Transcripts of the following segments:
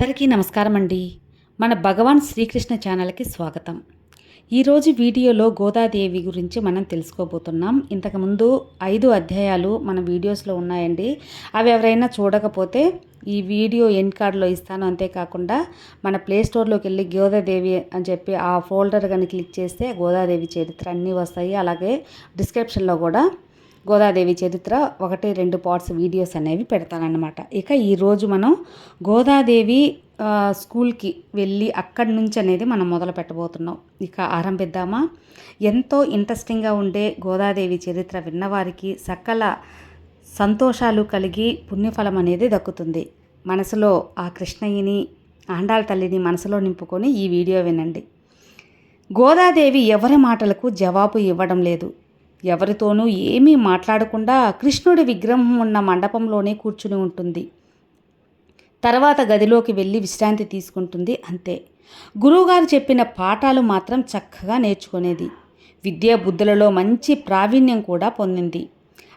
అందరికీ నమస్కారం అండి మన భగవాన్ శ్రీకృష్ణ ఛానల్కి స్వాగతం. ఈరోజు వీడియోలో గోదాదేవి గురించి మనం తెలుసుకోబోతున్నాం. ఇంతకుముందు ఐదు అధ్యాయాలు మన వీడియోస్లో ఉన్నాయండి. అవి ఎవరైనా చూడకపోతే ఈ వీడియో ఎండ్ కార్డ్లో ఇస్తాను. అంతేకాకుండా మన ప్లేస్టోర్లోకి వెళ్ళి గోదాదేవి అని చెప్పి ఆ ఫోల్డర్ కానీ క్లిక్ చేస్తే గోదాదేవి చరిత్ర అన్నీ వస్తాయి. అలాగే డిస్క్రిప్షన్లో కూడా గోదాదేవి చరిత్ర ఒకటి రెండు పార్ట్స్ వీడియోస్ అనేవి పెడతానన్నమాట. ఇక ఈరోజు మనం గోదాదేవి స్కూల్కి వెళ్ళి అక్కడి నుంచి అనేది మనం మొదలు పెట్టబోతున్నాం. ఇక ఆరంభిద్దామా? ఎంతో ఇంట్రెస్టింగ్గా ఉండే గోదాదేవి చరిత్ర విన్నవారికి సకల సంతోషాలు కలిగి పుణ్యఫలం అనేది దక్కుతుంది. మనసులో ఆ కృష్ణయ్యని ఆండాళ్ళ తల్లిని మనసులో నింపుకొని ఈ వీడియో వినండి. గోదాదేవి ఎవరి మాటలకు జవాబు ఇవ్వడం లేదు. ఎవరితోనూ ఏమీ మాట్లాడకుండా కృష్ణుడి విగ్రహం ఉన్న మండపంలోనే కూర్చుని ఉంటుంది. తర్వాత గదిలోకి వెళ్ళి విశ్రాంతి తీసుకుంటుంది అంతే. గురువుగారు చెప్పిన పాఠాలు మాత్రం చక్కగా నేర్చుకునేది. విద్యా బుద్ధులలో మంచి ప్రావీణ్యం కూడా పొందింది.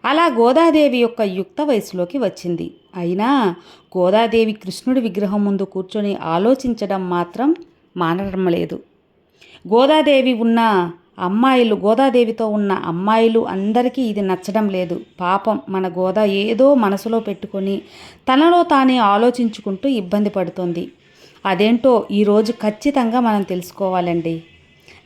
అలా గోదాదేవి యొక్క యుక్త వయసులోకి వచ్చింది. అయినా గోదాదేవి కృష్ణుడి విగ్రహం ముందు కూర్చొని ఆలోచించడం మాత్రం మానడం లేదు. గోదాదేవి ఉన్న అమ్మాయిలు గోదాదేవితో ఉన్న అమ్మాయిలు అందరికీ ఇది నచ్చడం లేదు. పాపం మన గోదా ఏదో మనసులో పెట్టుకొని తనలో తానే ఆలోచించుకుంటూ ఇబ్బంది పడుతుంది. అదేంటో ఈరోజు ఖచ్చితంగా మనం తెలుసుకోవాలండి.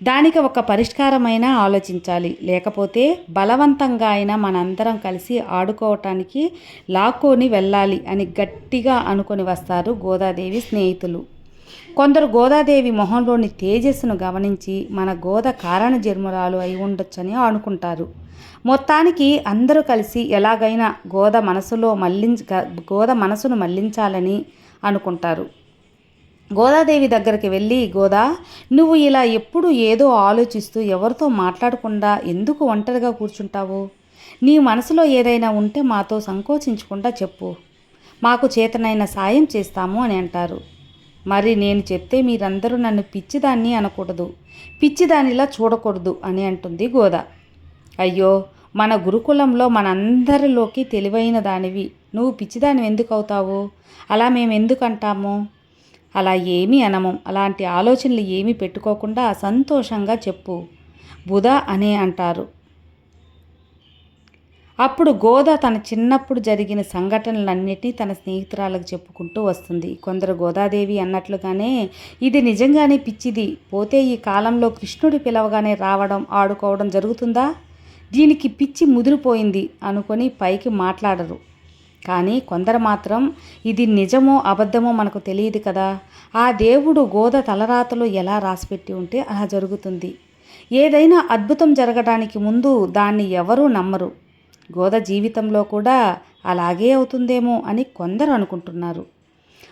దానికి ఒక పరిష్కారమైన ఆలోచించాలి. లేకపోతే బలవంతంగా అయినా మనందరం కలిసి ఆడుకోవటానికి లాక్కొని వెళ్ళాలి అని గట్టిగా అనుకొని వస్తారు గోదాదేవి స్నేహితులు. కొందరు గోదాదేవి మొహంలోని తేజస్సును గమనించి మన గోద కారణ జన్మరాలు అయి ఉండొచ్చని అనుకుంటారు మొత్తానికి అందరూ కలిసి ఎలాగైనా గోద మనసులో మళ్ళించ గోద మనసును మళ్ళించాలని అనుకుంటారు. గోదాదేవి దగ్గరికి వెళ్ళి గోదా నువ్వు ఇలా ఎప్పుడు ఏదో ఆలోచిస్తూ ఎవరితో మాట్లాడకుండా ఎందుకు ఒంటరిగా కూర్చుంటావు? నీ మనసులో ఏదైనా ఉంటే మాతో సంకోచించకుండా చెప్పు. మాకు చేతనైన సాయం చేస్తాము అని అంటారు. మరి నేను చెప్తే మీరందరూ నన్ను పిచ్చిదాన్ని అనకూడదు. పిచ్చిదానిలా చూడకూడదు అని అంటుంది గోద. అయ్యో మన గురుకులంలో మనందరిలోకి తెలివైన దానివి. నువ్వు పిచ్చిదాని ఎందుకు అవుతావు? అలా మేము ఎందుకు అంటాము అలా ఏమీ అనము. అలాంటి ఆలోచనలు ఏమీ పెట్టుకోకుండా సంతోషంగా చెప్పు. బుధ అనే అంటారు. అప్పుడు గోద తన చిన్నప్పుడు జరిగిన సంఘటనలన్నిటినీ తన స్నేహితురాలకు చెప్పుకుంటూ వస్తుంది. కొందరు గోదాదేవి అన్నట్లుగానే ఇది నిజంగానే పిచ్చిది. పోతే ఈ కాలంలో కృష్ణుడి పిలవగానే రావడం ఆడుకోవడం జరుగుతుందా? దీనికి పిచ్చి ముదిరిపోయింది అనుకొని పైకి మాట్లాడరు. కానీ కొందరు మాత్రం ఇది నిజమో అబద్ధమో మనకు తెలియదు కదా. ఆ దేవుడు గోద తలరాతలో ఎలా రాసిపెట్టి ఉంటే అలా జరుగుతుంది. ఏదైనా అద్భుతం జరగడానికి ముందు దాన్ని ఎవరూ నమ్మరు. గోద జీవితంలో కూడా అలాగే అవుతుందేమో అని కొందరు అనుకుంటున్నారు.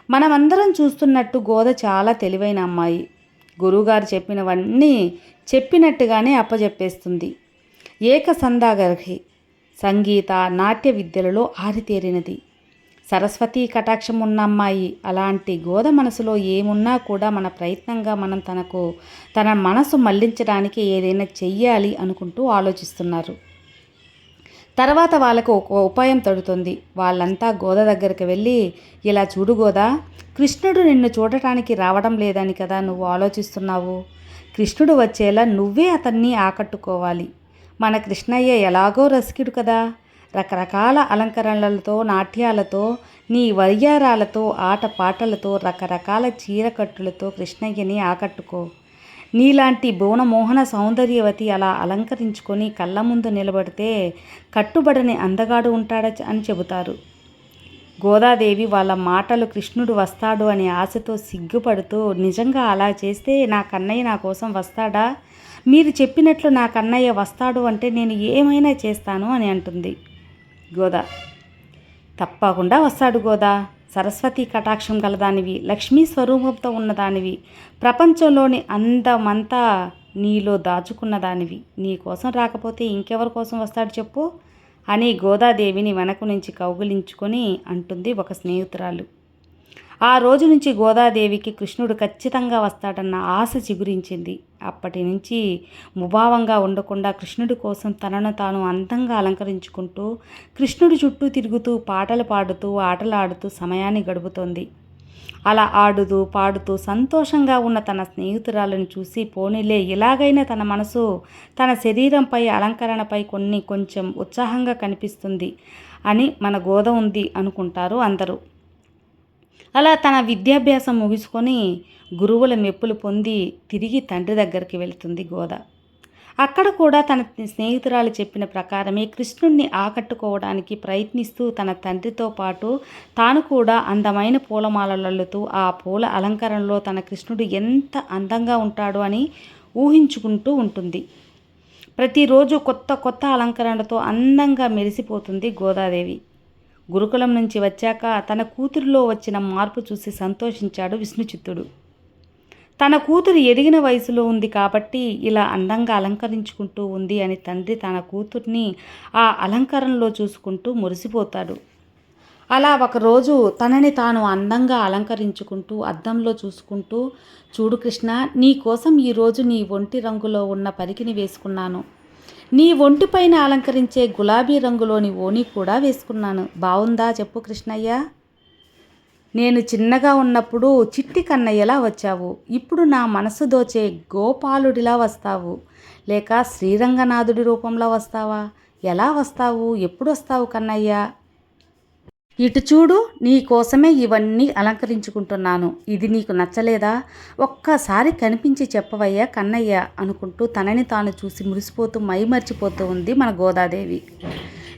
మనమందరం చూస్తున్నట్టు గోద చాలా తెలివైన అమ్మాయి. గురువుగారు చెప్పినవన్నీ చెప్పినట్టుగానే అప్పజెప్పేస్తుంది. ఏకసందాగర్హి సంగీత నాట్య విద్యలలో ఆరితేరినది. సరస్వతీ కటాక్షం ఉన్న అమ్మాయి. అలాంటి గోద మనసులో ఏమున్నా కూడా మన ప్రయత్నంగా మనం తనకు తన మనసు మళ్ళించడానికి ఏదైనా చెయ్యాలి అనుకుంటూ ఆలోచిస్తున్నారు. తర్వాత వాళ్ళకు ఒక ఉపాయం తడుతుంది. వాళ్ళంతా గోద దగ్గరికి వెళ్ళి ఇలా చూడు గోద కృష్ణుడు నిన్ను చూడటానికి రావడం లేదని కదా నువ్వు ఆలోచిస్తున్నావు? కృష్ణుడు వచ్చేలా నువ్వే అతన్ని ఆకట్టుకోవాలి. మన కృష్ణయ్య ఎలాగో రసికుడు కదా. రకరకాల అలంకరణలతో నాట్యాలతో నీ వయ్యారాలతో ఆట పాటలతో రకరకాల చీరకట్టులతో కృష్ణయ్యని ఆకట్టుకో. నీలాంటి భువనమోహన సౌందర్యవతి అలా అలంకరించుకొని కళ్ళ ముందు నిలబడితే కట్టుబడని అందగాడు ఉంటాడ అని చెబుతారు. గోదాదేవి వాళ్ళ మాటలు కృష్ణుడు వస్తాడు అనే ఆశతో సిగ్గుపడుతూ నిజంగా అలా చేస్తే నా కన్నయ్య నా కోసం వస్తాడా? మీరు చెప్పినట్లు నా కన్నయ్య వస్తాడు అంటే నేను ఏమైనా చేస్తాను? అని అంటుంది గోదా. తప్పకుండా వస్తాడు గోదా. సరస్వతి కటాక్షం గలదానివి లక్ష్మీ స్వరూపంతో ఉన్నదానివి ప్రపంచంలోని అందమంతా నీలో దాచుకున్నదానివి. నీ కోసం రాకపోతే ఇంకెవరి కోసం వస్తాడు చెప్పు? అని గోదాదేవిని వెనక నుంచి కౌగులించుకొని అంటుంది ఒక స్నేహితురాలు. ఆ రోజు నుంచి గోదాదేవికి కృష్ణుడు ఖచ్చితంగా వస్తాడన్న ఆశ చిగురించింది. అప్పటి నుంచి ముభావంగా ఉండకుండా కృష్ణుడి కోసం తనను తాను అందంగా అలంకరించుకుంటూ కృష్ణుడి చుట్టూ తిరుగుతూ పాటలు పాడుతూ ఆటలాడుతూ సమయాన్ని గడుపుతోంది. అలా ఆడుతూ పాడుతూ సంతోషంగా ఉన్న తన స్నేహితురాలను చూసి పోనీలే ఇలాగైనా తన మనసు తన శరీరంపై అలంకరణపై కొన్ని కొంచెం ఉత్సాహంగా కనిపిస్తుంది అని మన గోద ఉంది అనుకుంటారు అందరూ. అలా తన విద్యాభ్యాసం ముగించుకొని గురువుల మెప్పులు పొంది తిరిగి తండ్రి దగ్గరికి వెళుతుంది గోద. అక్కడ కూడా తన స్నేహితురాలు చెప్పిన ప్రకారమే కృష్ణుణ్ణి ఆకట్టుకోవడానికి ప్రయత్నిస్తూ తన తండ్రితో పాటు తాను కూడా అందమైన పూలమాలలతో ఆ పూల అలంకరణలో తన కృష్ణుడు ఎంత అందంగా ఉంటాడు అని ఊహించుకుంటూ ఉంటుంది. ప్రతిరోజు కొత్త కొత్త అలంకరణతో అందంగా మెరిసిపోతుంది గోదాదేవి. గురుకులం నుంచి వచ్చాక తన కూతురిలో వచ్చిన మార్పు చూసి సంతోషించాడు విష్ణుచిత్తుడు. తన కూతురు ఎదిగిన వయసులో ఉంది కాబట్టి ఇలా అందంగా అలంకరించుకుంటూ ఉంది అని తండ్రి తన కూతుర్ని ఆ అలంకరణలో చూసుకుంటూ మురిసిపోతాడు. అలా ఒకరోజు తనని తాను అందంగా అలంకరించుకుంటూ అద్దంలో చూసుకుంటూ చూడు కృష్ణ నీ కోసం ఈరోజు నీ ఒంటి రంగులో ఉన్న పరికిని వేసుకున్నాను. నీ ఒంటిపైన అలంకరించే గులాబీ రంగులోని ఓణి కూడా వేసుకున్నాను. బాగుందా చెప్పు కృష్ణయ్య. నేను చిన్నగా ఉన్నప్పుడు చిట్టి కన్నయ్యలా వచ్చావు. ఇప్పుడు నా మనసు దోచే గోపాలుడిలా వస్తావు. లేక శ్రీరంగనాథుడి రూపంలో వస్తావా? ఎలా వస్తావు? ఎప్పుడు వస్తావు కన్నయ్య? ఇటు చూడు నీ కోసమే ఇవన్నీ అలంకరించుకుంటున్నాను. ఇది నీకు నచ్చలేదా? ఒక్కసారి కనిపించి చెప్పవయ్యా కన్నయ్య అనుకుంటూ తనని తాను చూసి మురిసిపోతూ మైమర్చిపోతూ ఉంది మన గోదాదేవి.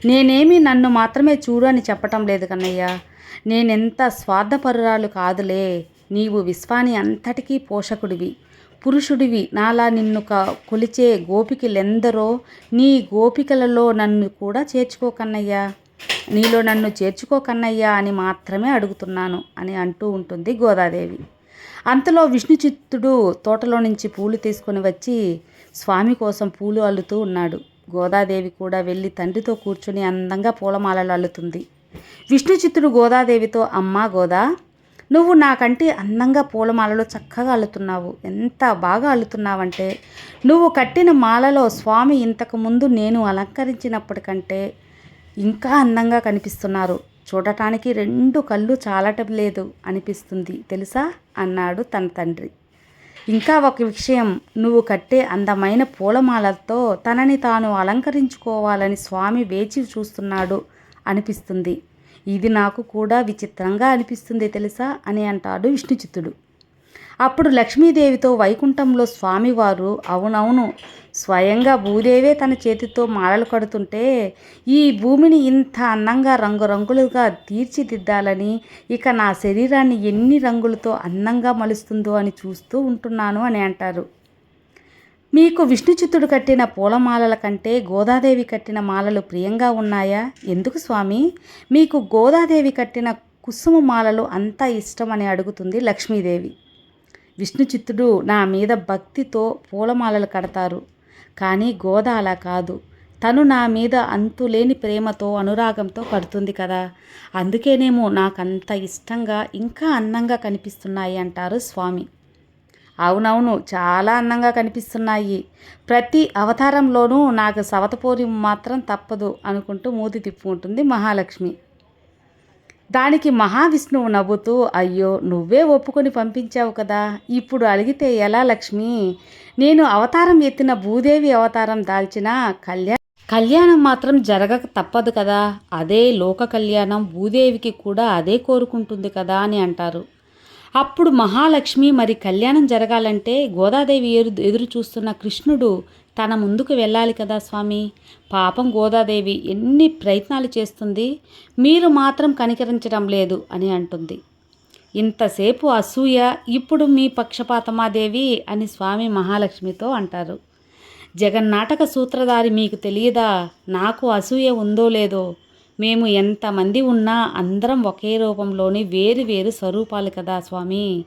నేనేమి నన్ను మాత్రమే చూడు అని చెప్పటం లేదు కన్నయ్య. నేనెంత స్వార్థపరురాలు కాదులే. నీవు విశ్వాని అంతటికీ పోషకుడివి. పురుషుడివి. నాలా నిన్ను క కొలిచే గోపికలెందరో నీ గోపికలలో నన్ను కూడా చేర్చుకోకన్నయ్యా నీలో నన్ను చేర్చుకోకన్నయ్యా అని మాత్రమే అడుగుతున్నాను అని అంటూ ఉంటుంది గోదాదేవి. అంతలో విష్ణుచిత్తుడు తోటలో నుంచి పూలు తీసుకొని వచ్చి స్వామి కోసం పూలు అల్లుతూ ఉన్నాడు. గోదాదేవి కూడా వెళ్ళి తండ్రితో కూర్చుని అందంగా పూలమాలలు అల్లుతుంది. విష్ణుచిత్తుడు గోదాదేవితో అమ్మా గోదా నువ్వు నాకంటే అందంగా పూలమాలలో చక్కగా అల్లుతున్నావు. ఎంత బాగా అల్లుతున్నావంటే నువ్వు కట్టిన మాలలో స్వామి ఇంతకు ముందు నేను అలంకరించినప్పటికంటే ఇంకా అందంగా కనిపిస్తున్నారు. చూడటానికి రెండు కళ్ళు చాలటం లేదు అనిపిస్తుంది. తెలుసా? అన్నాడు తన తండ్రి. ఇంకా ఒక విషయం నువ్వు కట్టే అందమైన పూలమాలతో తనని తాను అలంకరించుకోవాలని స్వామి వేచి చూస్తున్నాడు అనిపిస్తుంది. ఇది నాకు కూడా విచిత్రంగా అనిపిస్తుంది తెలుసా? అని అంటాడు విష్ణుచిత్తుడు. అప్పుడు లక్ష్మీదేవితో వైకుంఠంలో స్వామివారు అవునవును స్వయంగా భూదేవే తన చేతితో మాలలు కడుతుంటే ఈ భూమిని ఇంత అందంగా రంగురంగులుగా తీర్చిదిద్దాలని ఇక నా శరీరాన్ని ఎన్ని రంగులతో అందంగా మలుస్తుందో అని చూస్తూ ఉంటున్నాను అని అంటారు. మీకు విష్ణుచిత్తుడు కట్టిన పూలమాలల కంటే గోదాదేవి కట్టిన మాలలు ప్రియంగా ఉన్నాయా? ఎందుకు స్వామి? మీకు గోదాదేవి కట్టిన కుసుమ మాలలు అంత ఇష్టమని అడుగుతుంది లక్ష్మీదేవి. విష్ణుచిత్తుడు నా మీద భక్తితో పూలమాలలు కడతారు. కానీ గోద అలా కాదు. తను నా మీద అంతులేని ప్రేమతో అనురాగంతో కడుతుంది కదా. అందుకేనేమో నాకంత ఇష్టంగా ఇంకా అందంగా కనిపిస్తున్నాయి అంటారు స్వామి. అవునవును చాలా అందంగా కనిపిస్తున్నాయి. ప్రతి అవతారంలోనూ నాకు సవతపూరి మాత్రం తప్పదు అనుకుంటూ మూతి తిప్పుకుంటుంది మహాలక్ష్మి. దానికి మహావిష్ణువు నవ్వుతూ అయ్యో నువ్వే ఒప్పుకొని పంపించావు కదా. ఇప్పుడు అడిగితే ఎలా లక్ష్మి? నేను అవతారం ఎత్తిన భూదేవి అవతారం దాల్చిన కళ్యాణ కళ్యాణం మాత్రం జరగక తప్పదు కదా. అదే లోక కళ్యాణం భూదేవికి కూడా అదే కోరుకుంటుంది కదా అని అంటారు. అప్పుడు మహాలక్ష్మి మరి కళ్యాణం జరగాలంటే గోదాదేవి ఎరు ఎదురు చూస్తున్న కృష్ణుడు తన ముందుకు వెళ్ళాలి కదా స్వామి. పాపం గోదాదేవి ఎన్ని ప్రయత్నాలు చేస్తుంది మీరు మాత్రం కనికరించడం లేదు అని అంటుంది. ఇంతసేపు అసూయ ఇప్పుడు మీ పక్షపాతమాదేవి అని స్వామి మహాలక్ష్మితో అంటారు. జగన్నాటక సూత్రధారి మీకు తెలియదా నాకు అసూయ ఉందో లేదో? మేము ఎంతమంది ఉన్నా అందరం ఒకే రూపంలోని వేరు వేరు స్వరూపాలు కదా స్వామి.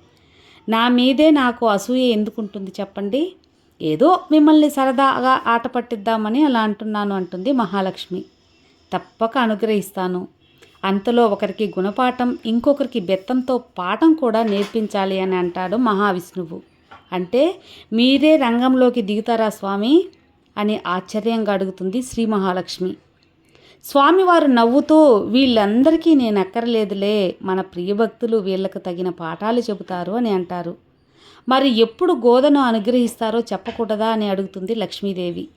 నా మీదే నాకు అసూయ ఎందుకుంటుంది చెప్పండి? ఏదో మిమ్మల్ని సరదాగా ఆట పట్టిద్దామని అలా అంటున్నాను అంటుంది మహాలక్ష్మి. తప్పక అనుగ్రహిస్తాను. అంతలో ఒకరికి గుణపాఠం ఇంకొకరికి బెత్తంతో పాఠం కూడా నేర్పించాలి అని అంటాడు మహావిష్ణువు. అంటే మీరే రంగంలోకి దిగుతారా స్వామి? అని ఆశ్చర్యంగా అడుగుతుంది శ్రీ మహాలక్ష్మి. స్వామివారు నవ్వుతూ వీళ్ళందరికీ నేను ఎక్కరలేదులే మన ప్రియభక్తులు వీళ్ళకు తగిన పాఠాలు చెబుతారు అని అంటారు. మరి ఎప్పుడు గోదను అనుగ్రహిస్తారో చెప్పకూడదా అని అడుగుతుంది లక్ష్మీదేవి.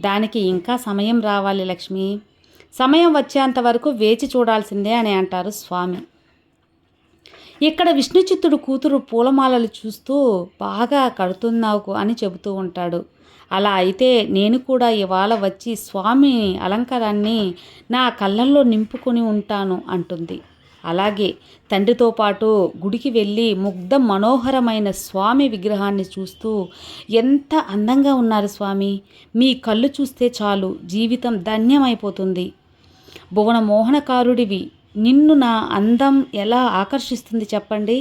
దానికి ఇంకా సమయం రావాలి లక్ష్మి. సమయం వచ్చేంత వరకు వేచి చూడాల్సిందే అని అంటారు స్వామి. ఇక్కడ విష్ణుచిత్తుడు కూతురు పూలమాలలు చూస్తూ బాగా కడుతున్నావు అని చెబుతూ ఉంటాడు. అలా అయితే నేను కూడా ఇవాళ వచ్చి స్వామి అలంకారాన్ని నా కళ్ళల్లో నింపుకొని ఉంటాను అంటుంది. అలాగే తండ్రితో పాటు గుడికి వెళ్ళి ముగ్ధ మనోహరమైన స్వామి విగ్రహాన్ని చూస్తూ ఎంత అందంగా ఉన్నారు స్వామి మీ కళ్ళు చూస్తే చాలు జీవితం ధన్యమైపోతుంది. భువన మోహనకారుడివి నిన్ను నా అందం ఎలా ఆకర్షిస్తుంది చెప్పండి?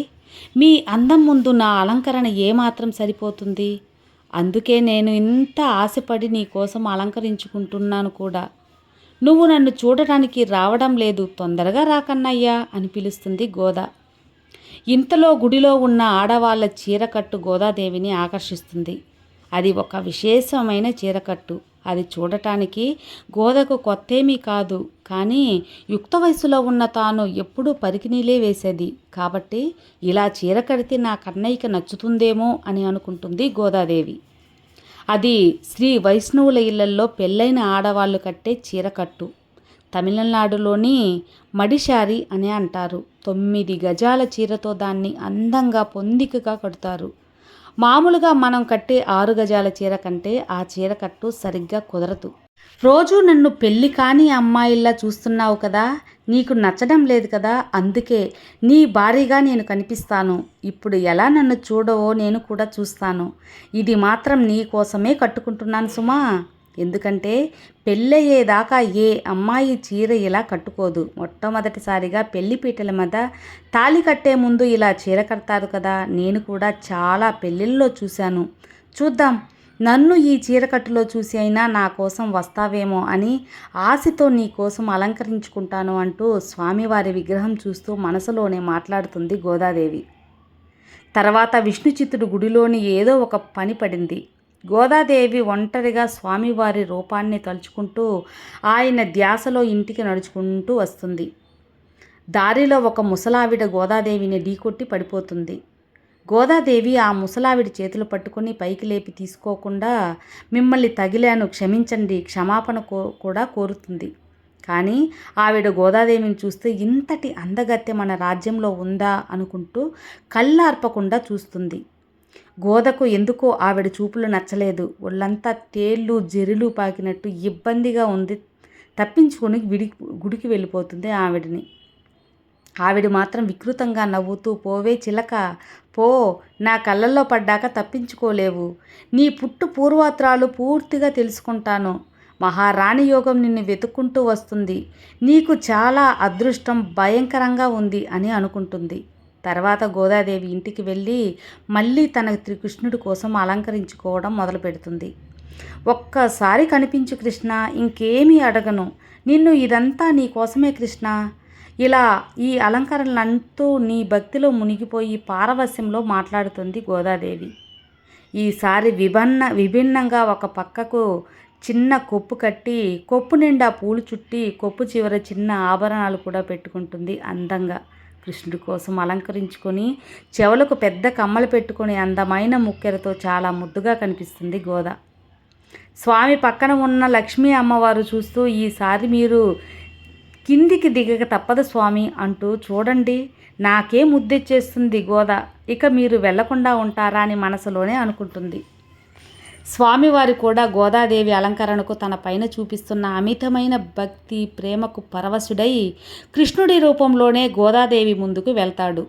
మీ అందం ముందు నా అలంకరణ ఏమాత్రం సరిపోతుంది? అందుకే నేను ఇంత ఆశపడి నీ కోసం అలంకరించుకుంటున్నాను కూడా. నువ్వు నన్ను చూడటానికి రావడం లేదు. తొందరగా రాకన్నయ్యా అని పిలుస్తుంది గోదా. ఇంతలో గుడిలో ఉన్న ఆడవాళ్ళ చీరకట్టు గోదాదేవిని ఆకర్షిస్తుంది. అది ఒక విశేషమైన చీరకట్టు అది చూడటానికి గోదకు కొత్తేమీ కాదు. కానీ యుక్త వయసులో ఉన్న తాను ఎప్పుడూ పరికినీలే వేసేది. కాబట్టి ఇలా చీర కడితే నా కన్నయ్యకి నచ్చుతుందేమో అని అనుకుంటుంది గోదాదేవి. అది శ్రీ వైష్ణవుల ఇళ్ళల్లో పెళ్ళైన ఆడవాళ్ళు కట్టే చీరకట్టు తమిళనాడులోని మడిశారి అని అంటారు. తొమ్మిది గజాల చీరతో దాన్ని అందంగా పొందికగా కడతారు. మామూలుగా మనం కట్టే ఆరు గజాల చీర కంటే ఆ చీర కట్టు సరిగ్గా కుదరదు. రోజు నన్ను పెళ్ళి కాని అమ్మాయిల్లా చూస్తున్నావు కదా నీకు నచ్చడం లేదు కదా అందుకే నీ భారీగా నేను కనిపిస్తాను. ఇప్పుడు ఎలా నన్ను చూడవో నేను కూడా చూస్తాను. ఇది మాత్రం నీ కోసమే కట్టుకుంటున్నాను సుమా. ఎందుకంటే పెళ్ళయ్యేదాకా ఏ అమ్మాయి చీర ఇలా కట్టుకోదు. మొట్టమొదటిసారిగా పెళ్ళి పీటల మీద తాళి కట్టే ముందు ఇలా చీర కడతారు కదా. నేను కూడా చాలా పెళ్ళిళ్ళలో చూశాను. చూద్దాం. నన్ను ఈ చీరకట్టులో చూసి అయినా నా కోసం వస్తావేమో అని ఆశతో నీ కోసం అలంకరించుకుంటాను అంటూ స్వామివారి విగ్రహం చూస్తూ మనసులోనే మాట్లాడుతుంది గోదాదేవి. తర్వాత విష్ణుచిత్తుడు గుడిలోని ఏదో ఒక పని పడింది. గోదాదేవి ఒంటరిగా స్వామివారి రూపాన్ని తలుచుకుంటూ ఆయన ధ్యాసలో ఇంటికి నడుచుకుంటూ వస్తుంది. దారిలో ఒక ముసలావిడ గోదాదేవిని ఢీకొట్టి పడిపోతుంది. గోదాదేవి ఆ ముసలావిడి చేతులు పట్టుకుని పైకి లేపి తీసుకోకుండా మిమ్మల్ని తగిలాను క్షమించండి క్షమాపణ కో కూడా కోరుతుంది. కానీ ఆవిడ గోదాదేవిని చూస్తే ఇంతటి అందగత్య మన రాజ్యంలో ఉందా అనుకుంటూ కళ్ళార్పకుండా చూస్తుంది. గోదకు ఎందుకో ఆవిడ చూపులు నచ్చలేదు. ఒళ్ళంతా తేళ్ళు జెరులు పాకినట్టు ఇబ్బందిగా ఉంది. తప్పించుకొని విడి గుడికి వెళ్ళిపోతుంది ఆవిడని. ఆవిడ మాత్రం వికృతంగా నవ్వుతూ పోవే చిలక పో నా కళ్ళల్లో పడ్డాక తప్పించుకోలేవు. నీ పుట్టు పూర్వాత్రాలు పూర్తిగా తెలుసుకుంటాను. మహారాణి యోగం నిన్ను వెతుక్కుంటూ వస్తుంది. నీకు చాలా అదృష్టం భయంకరంగా ఉంది అని అనుకుంటుంది. తర్వాత గోదాదేవి ఇంటికి వెళ్ళి మళ్ళీ తన త్రికృష్ణుడి కోసం అలంకరించుకోవడం మొదలు పెడుతుంది. ఒక్కసారి కనిపించు కృష్ణ ఇంకేమీ అడగను. నిన్ను ఇదంతా నీ కోసమే కృష్ణ. ఇలా ఈ అలంకరణలంటూ నీ భక్తిలో మునిగిపోయి పారవస్యంలో మాట్లాడుతుంది గోదాదేవి. ఈసారి విభిన్న విభిన్నంగా ఒక పక్కకు చిన్న కొప్పు కట్టి కొప్పు నిండా పూలు చుట్టి కొప్పు చివర చిన్న ఆభరణాలు కూడా పెట్టుకుంటుంది అందంగా. కృష్ణుడి కోసం అలంకరించుకొని చెవులకు పెద్ద కమ్మలు పెట్టుకొని అందమైన ముక్కెరతో చాలా ముద్దుగా కనిపిస్తుంది గోద. స్వామి పక్కన ఉన్న లక్ష్మీ అమ్మవారు చూస్తూ ఈసారి మీరు కిందికి దిగక తప్పదు స్వామి అంటూ చూడండి నాకే ముద్దెచ్చేస్తుంది గోద. ఇక మీరు వెళ్ళకుండా ఉంటారా అని మనసులోనే అనుకుంటుంది. స్వామివారి కూడా గోదాదేవి అలంకరణకు తన పైన చూపిస్తున్న అమితమైన భక్తి ప్రేమకు పరవశుడై కృష్ణుడి రూపంలోనే గోదాదేవి ముందుకు వెళ్తాడు.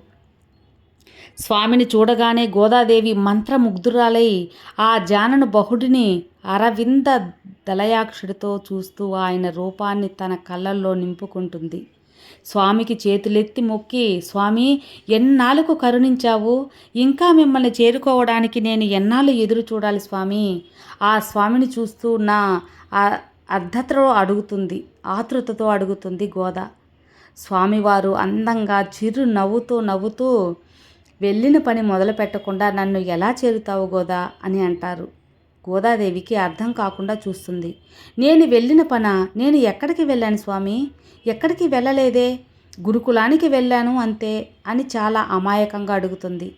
స్వామిని చూడగానే గోదాదేవి మంత్రముగ్ధురాలై ఆ జానను బహుడిని అరవింద దళయాక్షుడితో చూస్తూ ఆయన రూపాన్ని తన కళ్ళల్లో నింపుకుంటుంది. స్వామికి చేతులెత్తి మొక్కి స్వామి ఎన్నాళ్ళకు కరుణించావు? ఇంకా మిమ్మల్ని చేరుకోవడానికి నేను ఎన్నాళ్ళు ఎదురు చూడాలి స్వామి ఆ స్వామిని చూస్తూ నా అర్ధతలో అడుగుతుంది ఆతృతతో అడుగుతుంది గోద. స్వామివారు అందంగా చిరు నవ్వుతూ నవ్వుతూ వెళ్ళిన పని మొదలు పెట్టకుండా నన్ను ఎలా చేరుతావు గోదా అని అంటారు. గోదాదేవికి అర్థం కాకుండా చూస్తుంది. నేను వెళ్ళిన పన నేను ఎక్కడికి వెళ్ళాను స్వామి? ఎక్కడికి వెళ్ళలేదే? గురుకులానికి వెళ్ళాను అంతే అని చాలా అమాయకంగా అడుగుతుంది.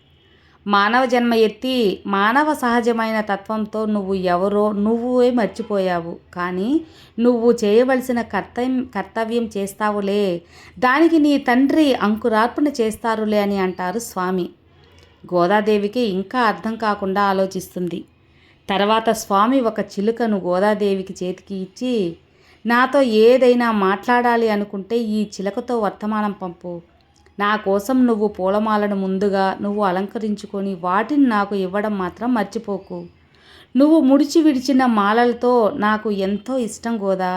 మానవ జన్మ ఎత్తి మానవ సహజమైన తత్వంతో నువ్వు ఎవరో నువ్వే మర్చిపోయావు. కానీ నువ్వు చేయవలసిన కర్తవ్యం కర్తవ్యం చేస్తావులే. దానికి నీ తండ్రి అంకురార్పణ చేస్తారులే అని అంటారు స్వామి. గోదాదేవికి ఇంకా అర్థం కాకుండా ఆలోచిస్తుంది. తర్వాత స్వామి ఒక చిలుకను గోదాదేవికి చేతికి ఇచ్చి నాతో ఏదైనా మాట్లాడాలి అనుకుంటే ఈ చిలకతో వర్తమానం పంపు. నా కోసం నువ్వు పూలమాలను ముందుగా నువ్వు అలంకరించుకొని వాటిని నాకు ఇవ్వడం మాత్రం మర్చిపోకు. నువ్వు ముడిచి విడిచిన మాలలతో నాకు ఎంతో ఇష్టం గోదా.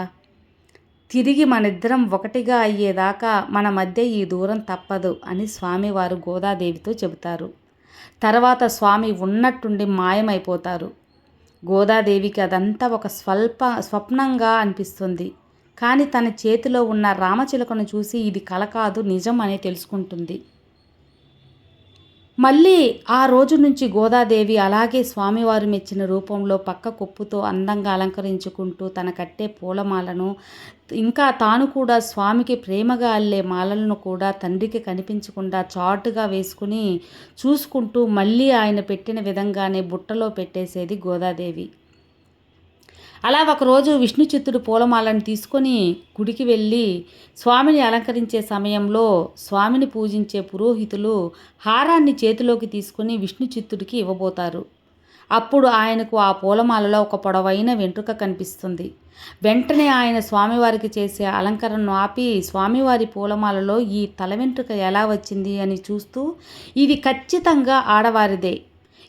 తిరిగి మనిద్దరం ఒకటిగా అయ్యేదాకా మన మధ్య ఈ దూరం తప్పదు అని స్వామివారు గోదాదేవితో చెబుతారు. తర్వాత స్వామి ఉన్నట్టుండి మాయమైపోతారు. గోదాదేవికి అదంతా ఒక స్వల్ప స్వప్నంగా అనిపిస్తుంది. కానీ తన చేతిలో ఉన్న రామచిలకను చూసి ఇది కల కాదు నిజం అని తెలుసుకుంటుంది. మళ్ళీ ఆ రోజు నుంచి గోదాదేవి అలాగే స్వామివారు మెచ్చిన రూపంలో పక్క కొప్పుతో అందంగా అలంకరించుకుంటూ తన కట్టే పూలమాలను ఇంకా తాను కూడా స్వామికి ప్రేమగా అల్లే మాలలను కూడా తండ్రికి కనిపించకుండా చాటుగా వేసుకుని చూసుకుంటూ మళ్ళీ ఆయన పెట్టిన విధంగానే బుట్టలో పెట్టేసేది గోదాదేవి. అలా ఒకరోజు విష్ణు చిత్తుడు పూలమాలను తీసుకొని గుడికి వెళ్ళి స్వామిని అలంకరించే సమయంలో స్వామిని పూజించే పురోహితులు హారాన్ని చేతిలోకి తీసుకొని విష్ణు చిత్తుడికి ఇవ్వబోతారు. అప్పుడు ఆయనకు ఆ పూలమాలలో ఒక పొడవైన వెంట్రుక కనిపిస్తుంది. వెంటనే ఆయన స్వామివారికి చేసే అలంకరణను ఆపి స్వామివారి పూలమాలలో ఈ తల వెంట్రుక ఎలా వచ్చింది? అని చూస్తూ ఇది ఖచ్చితంగా ఆడవారిదే.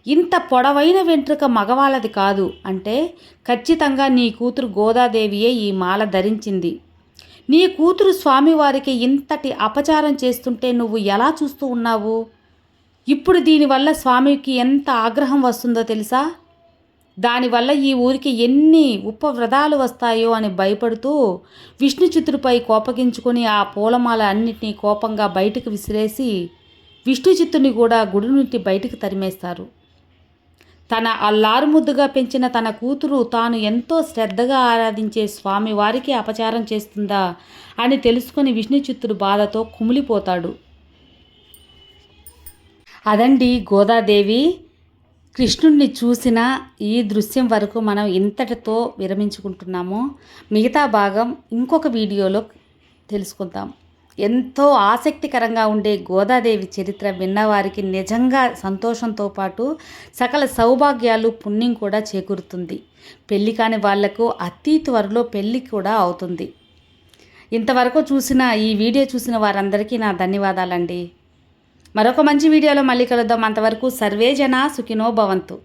ఇంత పొడవైన వెంట్రుక మగవాళ్ళది కాదు. అంటే ఖచ్చితంగా నీ కూతురు గోదాదేవియే ఈ మాల ధరించింది. నీ కూతురు స్వామివారికి ఇంతటి అపచారం చేస్తుంటే నువ్వు ఎలా చూస్తూ ఉన్నావు? ఇప్పుడు దీనివల్ల స్వామికి ఎంత ఆగ్రహం వస్తుందో తెలుసా? దానివల్ల ఈ ఊరికి ఎన్ని ఉపవ్రతాలు వస్తాయో అని భయపడుతూ విష్ణు చిత్రుపై కోపగించుకొని ఆ పూలమాల అన్నిటినీ కోపంగా బయటకు విసిరేసి విష్ణు చిత్తుని కూడా గుడి నుండి బయటకు తరిమేస్తారు. తన అల్లారుముద్దుగా పెంచిన తన కూతురు తాను ఎంతో శ్రద్ధగా ఆరాధించే స్వామి వారికి అపచారం చేస్తుందా అని తెలుసుకుని విష్ణుచిత్తుడు బాధతో కుమిలిపోతాడు. అదండి గోదాదేవి. కృష్ణుణ్ణి చూసిన ఈ దృశ్యం వరకు మనం ఇంతటితో విరమించుకుంటున్నాము. మిగతా భాగం ఇంకొక వీడియోలో తెలుసుకుందాం. ఎంతో ఆసక్తికరంగా ఉండే గోదాదేవి చరిత్ర విన్నవారికి నిజంగా సంతోషంతో పాటు సకల సౌభాగ్యాలు పుణ్యం కూడా చేకూరుతుంది. పెళ్ళి కాని వాళ్ళకు అతి త్వరలో పెళ్ళి కూడా అవుతుంది. ఇంతవరకు చూసిన ఈ వీడియో చూసిన వారందరికీ నా ధన్యవాదాలండి. మరొక మంచి వీడియోలో మళ్ళీ కలుద్దాం. అంతవరకు సర్వే జన సుఖినో భవంతు.